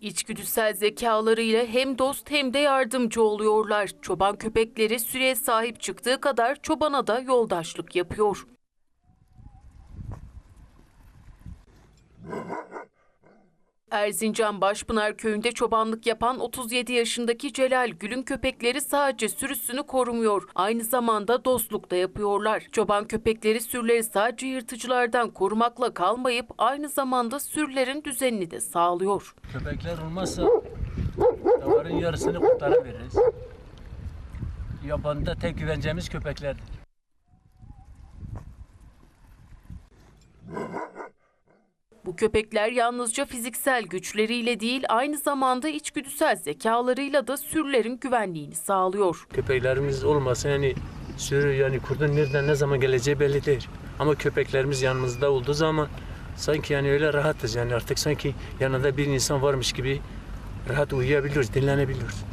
İçgüdüsel zekalarıyla hem dost hem de yardımcı oluyorlar. Çoban köpekleri sürüye sahip çıktığı kadar çobana da yoldaşlık yapıyor. Erzincan Başpınar köyünde çobanlık yapan 37 yaşındaki Celal Gül'ün köpekleri sadece sürüsünü korumuyor. Aynı zamanda dostluk da yapıyorlar. Çoban köpekleri sürüleri sadece yırtıcılardan korumakla kalmayıp aynı zamanda sürülerin düzenini de sağlıyor. Köpekler olmazsa davarın yarısını kurtarabiliriz. Yabanda tek güvencemiz köpeklerdir. Bu köpekler yalnızca fiziksel güçleriyle değil aynı zamanda içgüdüsel zekalarıyla da sürülerin güvenliğini sağlıyor. Köpeklerimiz olmasa yani sürü yani kurdun nereden ne zaman geleceği belli değil. Ama köpeklerimiz yanımızda olduğu zaman sanki yani öyle rahatız yani artık sanki yanında bir insan varmış gibi rahat uyuyabiliyoruz, dinlenebiliyoruz.